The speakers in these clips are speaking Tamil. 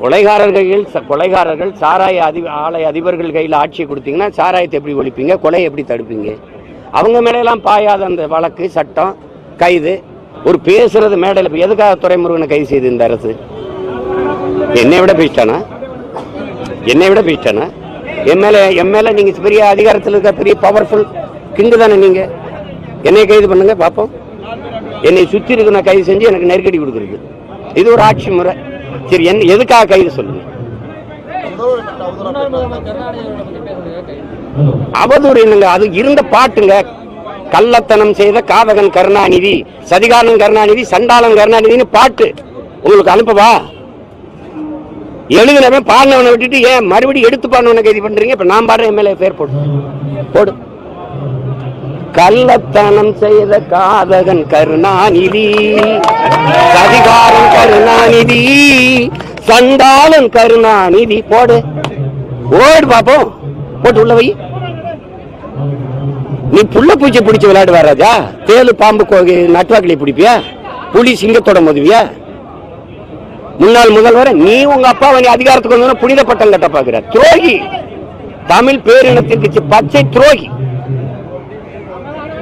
கொலைகாரர்கள் ச- கொலைகாரர்கள் சாராய அதி ஆலய அதிபர்கள் கையில் ஆட்சி கொடுத்தீங்கன்னா சாராயத்தை எப்படி ஒழிப்பீங்க? கொலையை எப்படி தடுப்பீங்க? அவங்க மேலையெல்லாம் பாயாத அந்த வழக்கு சட்டம் கைது ஒரு பேசுறது மேடையில் இப்போ எதுக்காக துறைமுருகனை கைது செய்து இந்த அரசு? என்னை விட பேசிட்டானா என்னை விட பேசிட்டானா என் மேல என் மேல நீங்க பெரிய அதிகாரத்தில் இருக்க பெரிய பவர்ஃபுல் கிங்கு தானே நீங்க? என்னை கைது பண்ணுங்க பார்ப்போம் என்னை சுற்றி இருக்கிற கைது செஞ்சு எனக்கு நெருக்கடி கொடுக்குறது. இது ஒரு ஆட்சி முறை. சரி என்ன எதுக்காக கைது சொல்லுங்க? அவதூறு என்னங்க அது இருந்த பாட்டுங்க. கள்ளத்தனம் செய்த காதகன் கருணாநிதி சதிகாரன் கருணாநிதி சண்டாளன் கருணாநிதின்னு பாட்டு. உங்களுக்கு அனுப்பவா? எழுதினவன் பாடினவனை விட்டுட்டு ஏன் மறுபடியும் எடுத்து பாடினவனை கைது பண்றீங்க? இப்ப நான் பாடுற எம்எல்ஏ பேர் போடு. போடு. கள்ளத்தனம் செய்த காதகன் கருணாநிதி சதிகாரன் கருணாநிதி சண்டாளன் கருணாநிதி போடு. ஓடு பாப்போம். போட்டு உள்ள வை. நீ புள்ள பூச்சி பிடிச்சி விளையாடுவா ராஜா? தேலு பாம்பு கோ- பிடிப்பியா? புலி சிங்கத்தோட மதுவியா? முன்னாள் முதல்வர் நீ உங்க அப்பா நீ அதிகாரத்துக்கு வந்தோன்னா புனித பட்டம் கட்ட பாக்குற துரோகி. தமிழ் பேரினத்திற்கு பச்சை துரோகி.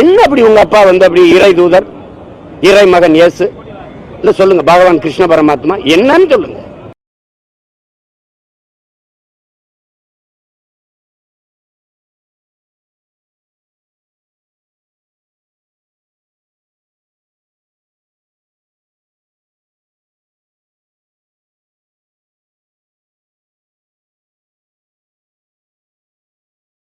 என்ன அப்படி உங்க அப்பா வந்து அப்படி இறை தூதர்? இறை மகன் இயேசு? இல்ல சொல்லுங்க பகவான் கிருஷ்ண பரமாத்மா என்னன்னு சொல்லுங்க.